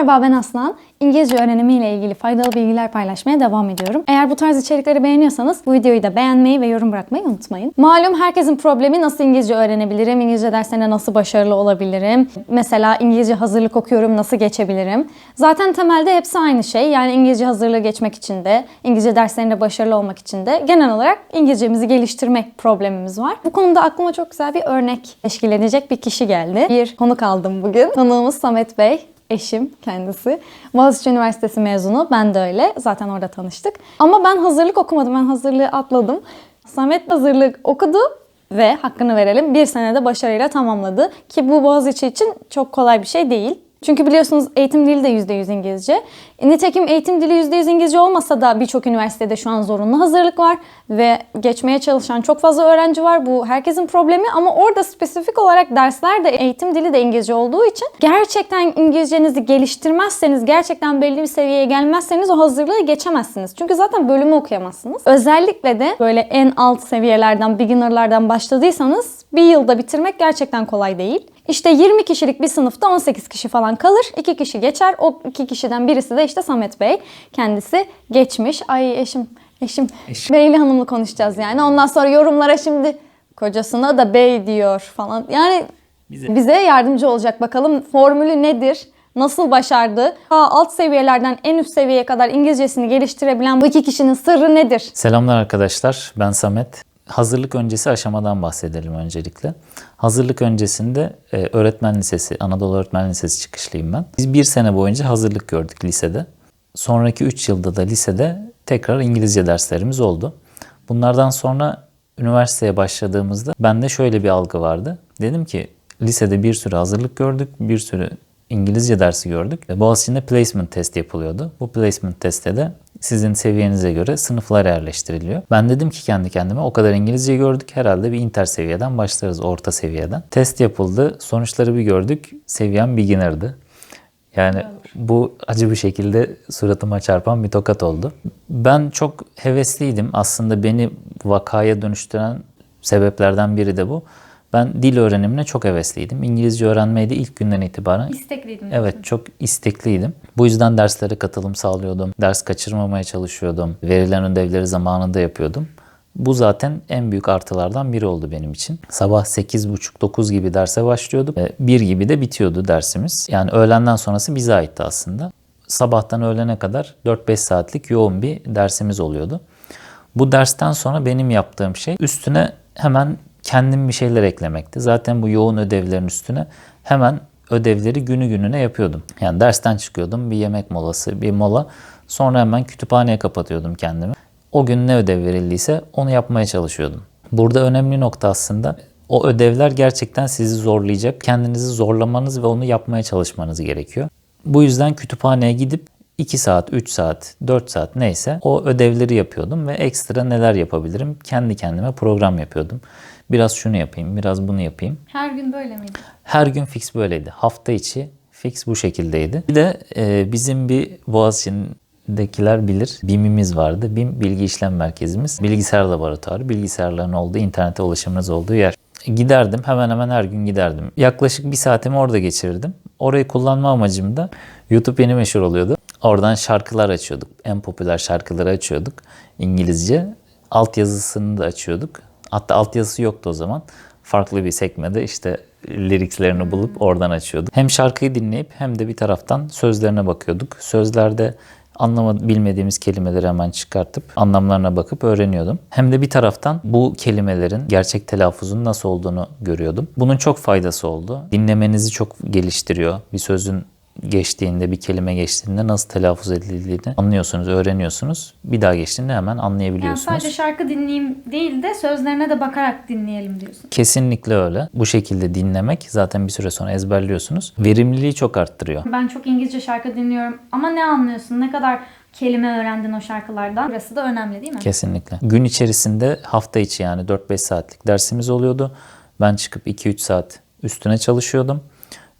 Merhaba ben Aslan. İngilizce öğrenimiyle ilgili faydalı bilgiler paylaşmaya devam ediyorum. Eğer bu tarz içerikleri beğeniyorsanız bu videoyu da beğenmeyi ve yorum bırakmayı unutmayın. Malum herkesin problemi nasıl İngilizce öğrenebilirim, İngilizce derslerine nasıl başarılı olabilirim, mesela İngilizce hazırlık okuyorum nasıl geçebilirim. Zaten temelde hepsi aynı şey. Yani İngilizce hazırlığı geçmek için de, İngilizce derslerinde başarılı olmak için de genel olarak İngilizcemizi geliştirmek problemimiz var. Bu konuda aklıma çok güzel bir örnek teşkil edecek bir kişi geldi. Bir konuk aldım bugün. Konuğumuz Samet Bey. Eşim kendisi. Boğaziçi Üniversitesi mezunu. Ben de öyle. Zaten orada tanıştık. Ama ben hazırlık okumadım. Ben hazırlığı atladım. Samet hazırlık okudu ve hakkını verelim bir senede başarıyla tamamladı. Ki bu Boğaziçi için çok kolay bir şey değil. Çünkü biliyorsunuz eğitim dili de %100 İngilizce. E, Nitekim eğitim dili %100 İngilizce olmasa da birçok üniversitede şu an zorunlu hazırlık var ve geçmeye çalışan çok fazla öğrenci var. Bu herkesin problemi ama orada spesifik olarak derslerde eğitim dili de İngilizce olduğu için gerçekten İngilizcenizi geliştirmezseniz, gerçekten belli bir seviyeye gelmezseniz o hazırlığı geçemezsiniz. Çünkü zaten bölümü okuyamazsınız. Özellikle de böyle en alt seviyelerden, beginnerlardan başladıysanız bir yılda bitirmek gerçekten kolay değil. İşte 20 kişilik bir sınıfta 18 kişi falan kalır. 2 kişi geçer. O 2 kişiden birisi de işte Samet Bey. Kendisi geçmiş. Ay eşim, eşim. Beyli Hanım'la konuşacağız yani. Ondan sonra yorumlara şimdi kocasına da bey diyor falan. Yani Bize- bize yardımcı olacak. Bakalım formülü nedir? Nasıl başardı? Ha, alt seviyelerden en üst seviyeye kadar İngilizcesini geliştirebilen bu iki kişinin sırrı nedir? Selamlar arkadaşlar. Ben Samet. Hazırlık öncesi aşamadan bahsedelim öncelikle. Hazırlık öncesinde e, öğretmen lisesi, Anadolu Öğretmen Lisesi çıkışlıyım ben. Biz bir sene boyunca hazırlık gördük lisede. Sonraki 3 yılda da lisede tekrar İngilizce derslerimiz oldu. Bunlardan sonra üniversiteye başladığımızda bende şöyle bir algı vardı. Dedim ki lisede bir sürü hazırlık gördük, bir sürü İngilizce dersi gördük. Ve Boğaziçi'nde placement test yapılıyordu. Bu placement testte de sizin seviyenize göre sınıflar yerleştiriliyor. Ben dedim ki kendi kendime o kadar İngilizce gördük herhalde bir inter seviyeden başlarız orta seviyeden. Test yapıldı. Sonuçları bir gördük. Seviyem beginner'dı. Yani bu acı bir şekilde suratıma çarpan bir tokat oldu. Ben çok hevesliydim. Aslında beni vakaya dönüştüren sebeplerden biri de bu. Ben dil öğrenimine çok hevesliydim. İngilizce öğrenmeye de ilk günden itibaren İstekliydim. Evet çok istekliydim. Bu yüzden derslere katılım sağlıyordum. Ders kaçırmamaya çalışıyordum. Verilen ödevleri zamanında yapıyordum. Bu zaten en büyük artılardan biri oldu benim için. Sabah 8.30-9 gibi derse başlıyorduk. 1 gibi de bitiyordu dersimiz. Yani öğlenden sonrası bize aitti aslında. Sabahtan öğlene kadar 4-5 saatlik yoğun bir dersimiz oluyordu. Bu dersten sonra benim yaptığım şey üstüne hemen kendim bir şeyler eklemekti. Zaten bu yoğun ödevlerin üstüne hemen ödevleri günü gününe yapıyordum. Yani dersten çıkıyordum bir yemek molası, bir mola. Sonra hemen kütüphaneye kapatıyordum kendimi. O gün ne ödev verildiyse onu yapmaya çalışıyordum. Burada önemli nokta aslında o ödevler gerçekten sizi zorlayacak. Kendinizi zorlamanız ve onu yapmaya çalışmanız gerekiyor. Bu yüzden kütüphaneye gidip 2 saat, 3 saat, 4 saat neyse o ödevleri yapıyordum ve ekstra neler yapabilirim kendi kendime program yapıyordum. Biraz şunu yapayım, biraz bunu yapayım. Her gün böyle miydi? Her gün fix böyleydi. Hafta içi fix bu şekildeydi. Bir de e, bizim bir Boğaziçi'ndekiler bilir. BİM'imiz vardı. BİM Bilgi İşlem Merkezimiz. Bilgisayar laboratuvarı. Bilgisayarların olduğu, internete ulaşımınız olduğu yer. Giderdim. Hemen hemen her gün giderdim. Yaklaşık bir saatimi orada geçirirdim. Orayı kullanma amacım da YouTube yeni meşhur oluyordu. Oradan şarkılar açıyorduk. En popüler şarkıları açıyorduk. İngilizce. Altyazısını da açıyorduk. Hatta altyazısı yoktu o zaman. Farklı bir sekmede işte liriklerini bulup oradan açıyorduk. Hem şarkıyı dinleyip hem de bir taraftan sözlerine bakıyorduk. Sözlerde anlamadı, bilmediğimiz kelimeleri hemen çıkartıp anlamlarına bakıp öğreniyordum. Hem de bir taraftan bu kelimelerin gerçek telaffuzun nasıl olduğunu görüyordum. Bunun çok faydası oldu. Dinlemenizi çok geliştiriyor. Bir sözün geçtiğinde, bir kelime geçtiğinde nasıl telaffuz edildiğini anlıyorsunuz, öğreniyorsunuz. Bir daha geçtiğinde hemen Yani anlayabiliyorsunuz. sadece şarkı dinleyeyim değil de sözlerine de bakarak dinleyelim diyorsun. Kesinlikle öyle. Bu şekilde dinlemek zaten bir süre sonra ezberliyorsunuz. Verimliliği çok arttırıyor. Ben çok İngilizce şarkı dinliyorum ama ne anlıyorsun? Ne kadar kelime öğrendin o şarkılardan? Burası da önemli değil mi? Kesinlikle. Gün içerisinde hafta içi yani 4-5 saatlik dersimiz oluyordu. Ben çıkıp 2-3 saat üstüne çalışıyordum.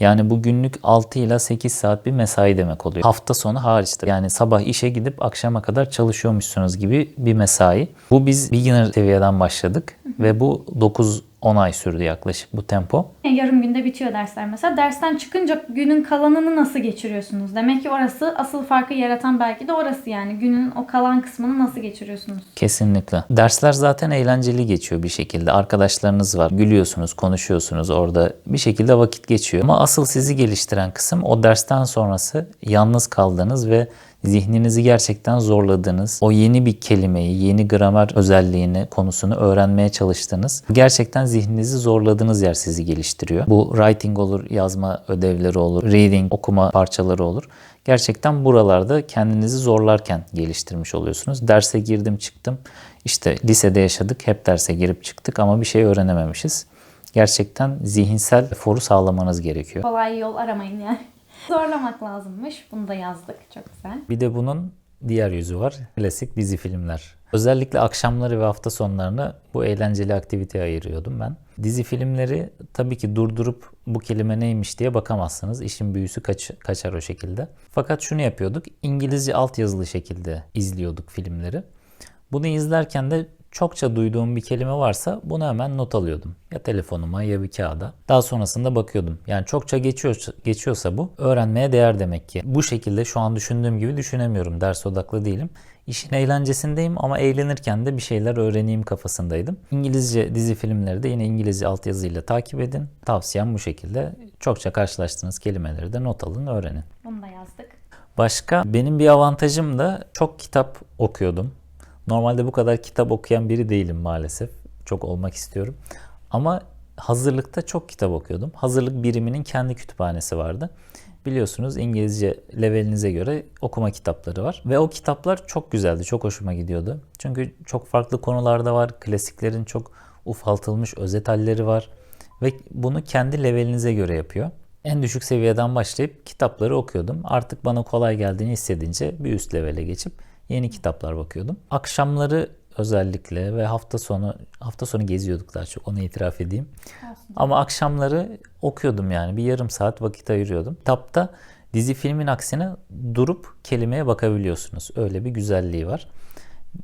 Yani bu günlük 6 ile 8 saat bir mesai demek oluyor. Hafta sonu hariçtir. Yani sabah işe gidip akşama kadar çalışıyormuşsunuz gibi bir mesai. Bu biz beginner seviyeden başladık ve bu 9 10 ay sürdü yaklaşık bu tempo. Yarım günde bitiyor dersler mesela. Dersten çıkınca günün kalanını nasıl geçiriyorsunuz? Demek ki orası asıl farkı yaratan belki de orası yani. Günün o kalan kısmını nasıl geçiriyorsunuz? Kesinlikle. Dersler zaten eğlenceli geçiyor bir şekilde. Arkadaşlarınız var. Gülüyorsunuz, konuşuyorsunuz. Orada bir şekilde vakit geçiyor. Ama asıl sizi geliştiren kısım o dersten sonrası yalnız kaldığınız ve zihninizi gerçekten zorladığınız, o yeni bir kelimeyi, yeni gramer özelliğini, konusunu öğrenmeye çalıştığınız, gerçekten zihninizi zorladığınız yer sizi geliştiriyor. Bu writing olur, yazma ödevleri olur, reading, okuma parçaları olur. Gerçekten buralarda kendinizi zorlarken geliştirmiş oluyorsunuz. Derse girdim çıktım. İşte lisede yaşadık, hep derse girip çıktık ama bir şey öğrenememişiz. Gerçekten zihinsel foru sağlamanız gerekiyor. Kolay yol aramayın yani. Zorlamak lazımmış. Bunu da yazdık. Çok güzel. Bir de bunun diğer yüzü var. Klasik dizi filmler. Özellikle akşamları ve hafta sonlarını bu eğlenceli aktiviteye ayırıyordum ben. Dizi filmleri tabii ki durdurup bu kelime neymiş diye bakamazsınız. İşin büyüsü kaç, kaçar o şekilde. Fakat şunu yapıyorduk. İngilizce altyazılı şekilde izliyorduk filmleri. Bunu izlerken de çokça duyduğum bir kelime varsa bunu hemen not alıyordum. Ya telefonuma ya bir kağıda. Daha sonrasında bakıyordum. Yani çokça geçiyor, geçiyorsa bu öğrenmeye değer demek ki. Bu şekilde şu an düşündüğüm gibi düşünemiyorum. Ders odaklı değilim. İşin eğlencesindeyim ama eğlenirken de bir şeyler öğreneyim kafasındaydım. İngilizce dizi filmleri de yine İngilizce altyazıyla takip edin. Tavsiyem bu şekilde. Çokça karşılaştığınız kelimeleri de not alın, öğrenin. Bunu da yazdık. Başka benim bir avantajım da çok kitap okuyordum. Normalde bu kadar kitap okuyan biri değilim maalesef. Çok olmak istiyorum. Ama hazırlıkta çok kitap okuyordum. Hazırlık biriminin kendi kütüphanesi vardı. Biliyorsunuz İngilizce levelinize göre okuma kitapları var. Ve o kitaplar çok güzeldi, çok hoşuma gidiyordu. Çünkü çok farklı konularda var. Klasiklerin çok ufaltılmış özet halleri var. Ve bunu kendi levelinize göre yapıyor. En düşük seviyeden başlayıp kitapları okuyordum. Artık bana kolay geldiğini hissedince bir üst levele geçip yeni kitaplar bakıyordum. Akşamları özellikle ve hafta sonu hafta sonu geziyorduk daha çok onu itiraf edeyim. Ama akşamları okuyordum yani bir yarım saat vakit ayırıyordum. Kitapta dizi filmin aksine durup kelimeye bakabiliyorsunuz. Öyle bir güzelliği var.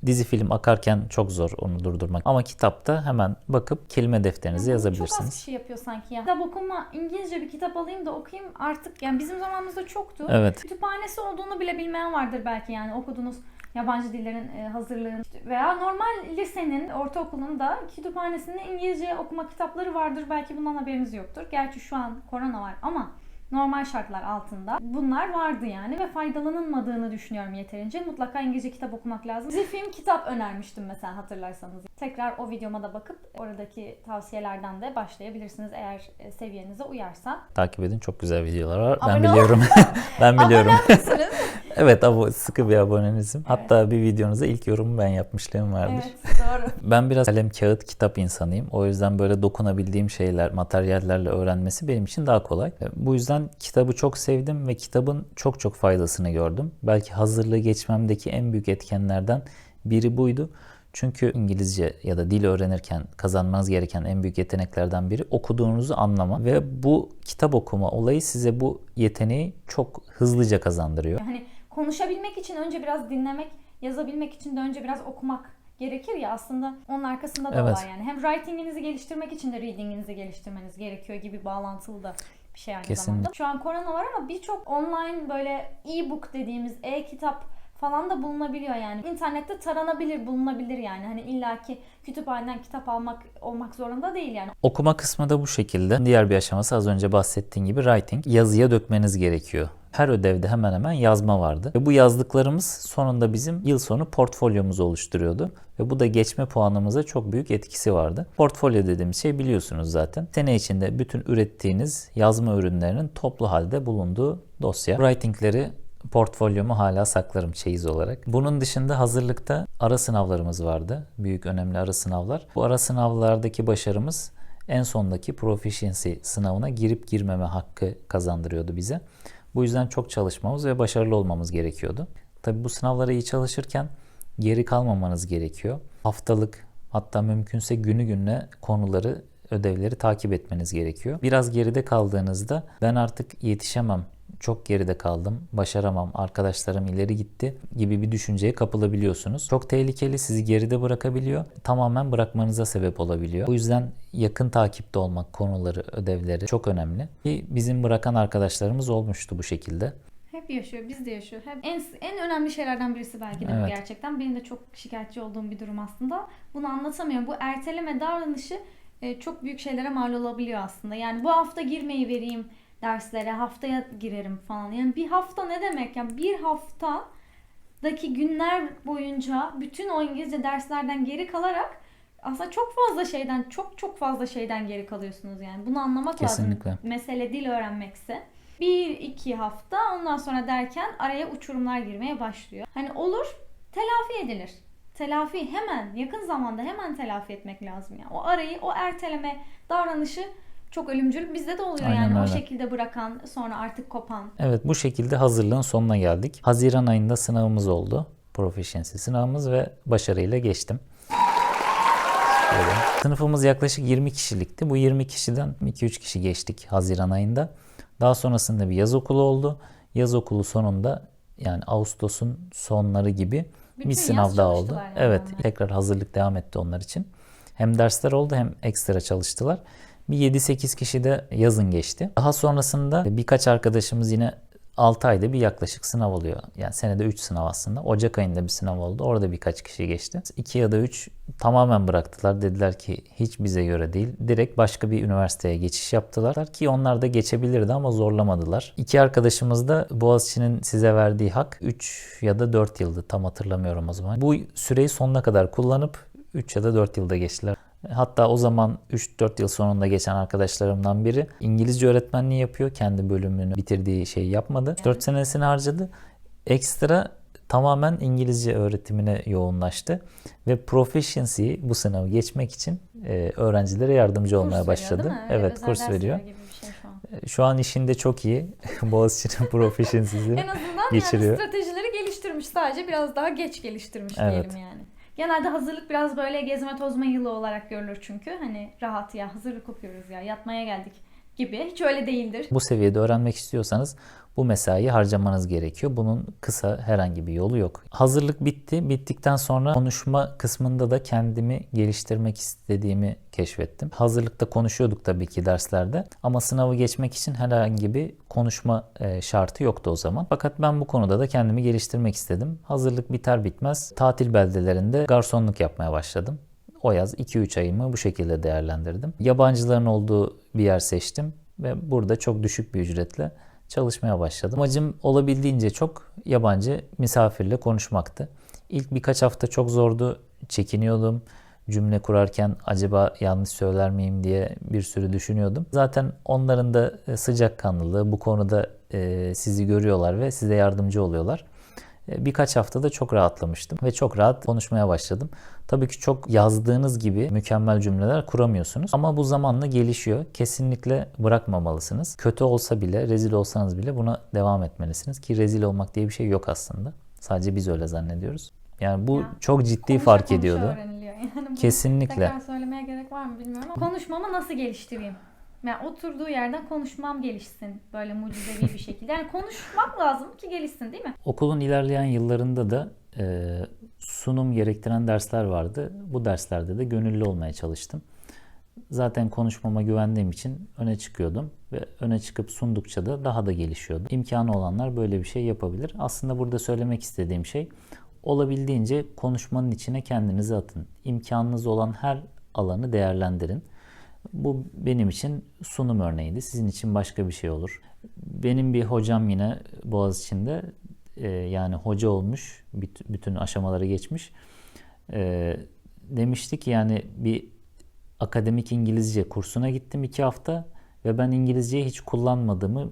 Dizi film akarken çok zor onu durdurmak. Ama kitapta hemen bakıp kelime defterinize Çok az yazabilirsiniz. kişi yapıyor sanki ya. Kitap okuma, İngilizce bir kitap alayım da okuyayım artık. Yani bizim zamanımızda çoktu. Evet. Kütüphanesi olduğunu bile bilmeyen vardır belki yani okuduğunuz yabancı dillerin e, hazırlığın veya normal lisenin, ortaokulun da kütüphanesinde İngilizce okuma kitapları vardır. Belki bundan haberiniz yoktur. Gerçi şu an korona var ama normal şartlar altında bunlar vardı yani ve faydalanılmadığını düşünüyorum yeterince. Mutlaka İngilizce kitap okumak lazım. Dizi film kitap önermiştim mesela hatırlarsanız. Tekrar o videoma da bakıp oradaki tavsiyelerden de başlayabilirsiniz eğer e, seviyenize uyarsa. Takip edin çok güzel videolar var. Ben Abone ol. biliyorum. ben biliyorum. Abone evet abo sıkı bir abonenizim. Hatta bir videonuza ilk yorumu ben yapmışlığım vardır. evet doğru. Ben biraz kalem, kağıt, kitap insanıyım. O yüzden böyle dokunabildiğim şeyler, materyallerle öğrenmesi benim için daha kolay. Bu yüzden kitabı çok sevdim ve kitabın çok çok faydasını gördüm. Belki hazırlığı geçmemdeki en büyük etkenlerden biri buydu. Çünkü İngilizce ya da dil öğrenirken kazanmanız gereken en büyük yeteneklerden biri okuduğunuzu anlama ve bu kitap okuma olayı size bu yeteneği çok hızlıca kazandırıyor. Hani konuşabilmek için önce biraz dinlemek, yazabilmek için de önce biraz okumak gerekir ya aslında onun arkasında da Evet. var yani. Hem writing'inizi geliştirmek için de reading'inizi geliştirmeniz gerekiyor gibi bağlantılı da bir şey aynı Kesinlikle. zamanda. Şu an korona var ama birçok online böyle e-book dediğimiz e-kitap falan da bulunabiliyor yani. İnternette taranabilir, bulunabilir yani. Hani illaki kütüphaneden kitap almak olmak zorunda değil yani. Okuma kısmı da bu şekilde. Diğer bir aşaması az önce bahsettiğim gibi writing. Yazıya dökmeniz gerekiyor. Her ödevde hemen hemen yazma vardı. Ve bu yazdıklarımız sonunda bizim yıl sonu portfolyomuzu oluşturuyordu. Ve bu da geçme puanımıza çok büyük etkisi vardı. Portfolyo dediğimiz şey biliyorsunuz zaten. Sene içinde bütün ürettiğiniz yazma ürünlerinin toplu halde bulunduğu dosya. Writingleri portfolyomu hala saklarım çeyiz olarak. Bunun dışında hazırlıkta ara sınavlarımız vardı. Büyük önemli ara sınavlar. Bu ara sınavlardaki başarımız en sondaki proficiency sınavına girip girmeme hakkı kazandırıyordu bize. Bu yüzden çok çalışmamız ve başarılı olmamız gerekiyordu. Tabi bu sınavlara iyi çalışırken geri kalmamanız gerekiyor. Haftalık hatta mümkünse günü gününe konuları, ödevleri takip etmeniz gerekiyor. Biraz geride kaldığınızda ben artık yetişemem, çok geride kaldım, başaramam, arkadaşlarım ileri gitti gibi bir düşünceye kapılabiliyorsunuz. Çok tehlikeli, sizi geride bırakabiliyor. Tamamen bırakmanıza sebep olabiliyor. O yüzden yakın takipte olmak, konuları, ödevleri çok önemli. Ki bizim bırakan arkadaşlarımız olmuştu bu şekilde. Hep yaşıyor, biz de yaşıyor. Hep en en önemli şeylerden birisi belki de bu Evet. gerçekten. Benim de çok şikayetçi olduğum bir durum aslında. Bunu anlatamıyorum. Bu erteleme davranışı e, çok büyük şeylere mal olabiliyor aslında. Yani bu hafta girmeyi vereyim derslere, haftaya girerim falan. Yani bir hafta ne demek? Yani bir haftadaki günler boyunca bütün o İngilizce derslerden geri kalarak aslında çok fazla şeyden, çok çok fazla şeyden geri kalıyorsunuz yani. Bunu anlamak Kesinlikle. lazım. Mesele dil öğrenmekse. Bir iki hafta ondan sonra derken araya uçurumlar girmeye başlıyor. Hani olur telafi edilir. Telafi hemen yakın zamanda hemen telafi etmek lazım yani. O arayı o erteleme davranışı çok ölümcül. Bizde de oluyor Aynen yani o öyle. şekilde bırakan sonra artık kopan. Evet bu şekilde hazırlığın sonuna geldik. Haziran ayında sınavımız oldu. Proficiency sınavımız ve başarıyla geçtim. Sınıfımız yaklaşık 20 kişilikti. Bu 20 kişiden 2-3 kişi geçtik Haziran ayında. Daha sonrasında bir yaz okulu oldu. Yaz okulu sonunda yani Ağustos'un sonları gibi Bütün bir sınav daha oldu. yani Evet, onlar. tekrar hazırlık devam etti onlar için. Hem dersler oldu hem ekstra çalıştılar. Bir 7-8 kişi de yazın geçti. Daha sonrasında birkaç arkadaşımız yine 6 ayda bir yaklaşık sınav oluyor. Yani senede 3 sınav aslında. Ocak ayında bir sınav oldu. Orada birkaç kişi geçti. 2 ya da 3 tamamen bıraktılar. Dediler ki hiç bize göre değil. Direkt başka bir üniversiteye geçiş yaptılar ki onlar da geçebilirdi ama zorlamadılar. İki arkadaşımız da Boğaziçi'nin size verdiği hak 3 ya da 4 yıldı. Tam hatırlamıyorum o zaman. Bu süreyi sonuna kadar kullanıp 3 ya da 4 yılda geçtiler. Hatta o zaman 3-4 yıl sonunda geçen arkadaşlarımdan biri İngilizce öğretmenliği yapıyor. Kendi bölümünü bitirdiği şeyi yapmadı. 4 senesini harcadı. Ekstra tamamen İngilizce öğretimine yoğunlaştı. Ve proficiency bu sınavı geçmek için e, öğrencilere yardımcı olmaya Kurs veriyor, başladı. Öyle Evet özel kurs veriyor. şey şu an. Şu an işinde çok iyi. Boğaziçi'nin proficiency'si En azından geçiriyor. yani stratejileri geliştirmiş. Sadece biraz daha geç geliştirmiş Evet. diyelim yani. Genelde hazırlık biraz böyle gezme tozma yılı olarak görülür çünkü. Hani rahat ya hazırlık okuyoruz ya yatmaya geldik gibi. Hiç öyle değildir. Bu seviyede öğrenmek istiyorsanız bu mesaiyi harcamanız gerekiyor. Bunun kısa herhangi bir yolu yok. Hazırlık bitti. Bittikten sonra konuşma kısmında da kendimi geliştirmek istediğimi keşfettim. Hazırlıkta konuşuyorduk tabii ki derslerde ama sınavı geçmek için herhangi bir konuşma e, şartı yoktu o zaman. Fakat ben bu konuda da kendimi geliştirmek istedim. Hazırlık biter bitmez tatil beldelerinde garsonluk yapmaya başladım. O yaz 2-3 ayımı bu şekilde değerlendirdim. Yabancıların olduğu bir yer seçtim ve burada çok düşük bir ücretle çalışmaya başladım. Amacım olabildiğince çok yabancı misafirle konuşmaktı. İlk birkaç hafta çok zordu, çekiniyordum. Cümle kurarken acaba yanlış söyler miyim diye bir sürü düşünüyordum. Zaten onların da e, sıcakkanlılığı bu konuda e, sizi görüyorlar ve size yardımcı oluyorlar. E, Birkaç haftada çok rahatlamıştım ve çok rahat konuşmaya başladım. Tabii ki çok yazdığınız gibi mükemmel cümleler kuramıyorsunuz ama bu zamanla gelişiyor. Kesinlikle bırakmamalısınız. Kötü olsa bile, rezil olsanız bile buna devam etmelisiniz ki rezil olmak diye bir şey yok aslında. Sadece biz öyle zannediyoruz. Yani bu Ya, çok ciddi Konuşa fark konuşa ediyordu. Yani Kesinlikle. Tekrar söylemeye gerek var mı bilmiyorum ama konuşmamı nasıl geliştireyim? Yani oturduğu yerden konuşmam gelişsin böyle mucizevi bir şekilde. Yani konuşmak lazım ki gelişsin değil mi? Okulun ilerleyen yıllarında da e, sunum gerektiren dersler vardı. Bu derslerde de gönüllü olmaya çalıştım. Zaten konuşmama güvendiğim için öne çıkıyordum ve öne çıkıp sundukça da daha da gelişiyordum. İmkanı olanlar böyle bir şey yapabilir. Aslında burada söylemek istediğim şey olabildiğince konuşmanın içine kendinizi atın. İmkanınız olan her alanı değerlendirin. Bu benim için sunum örneğiydi. Sizin için başka bir şey olur. Benim bir hocam yine Boğaziçi'nde e, yani hoca olmuş, büt- bütün aşamaları geçmiş. E, demişti ki yani bir akademik İngilizce kursuna gittim iki hafta ve ben İngilizceyi hiç kullanmadığımı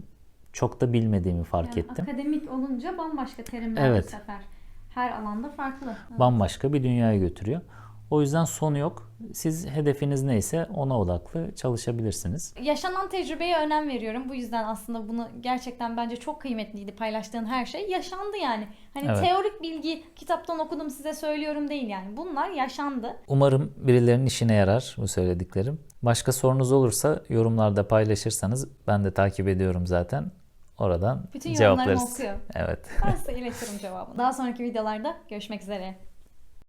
çok da bilmediğimi fark Yani ettim. Akademik olunca bambaşka terimler Evet. bu sefer. Her alanda farklı. Bambaşka bir dünyaya götürüyor. O yüzden sonu yok. Siz hedefiniz neyse ona odaklı çalışabilirsiniz. Yaşanan tecrübeye önem veriyorum. Bu yüzden aslında bunu gerçekten bence çok kıymetliydi paylaştığın her şey. Yaşandı yani. Hani Evet. teorik bilgi kitaptan okudum size söylüyorum değil yani. Bunlar yaşandı. Umarım birilerinin işine yarar bu söylediklerim. Başka sorunuz olursa yorumlarda paylaşırsanız ben de takip ediyorum zaten. oradan Bütün cevaplarız. okuyor. Evet. Ben size iletirim cevabını. Daha sonraki videolarda görüşmek üzere.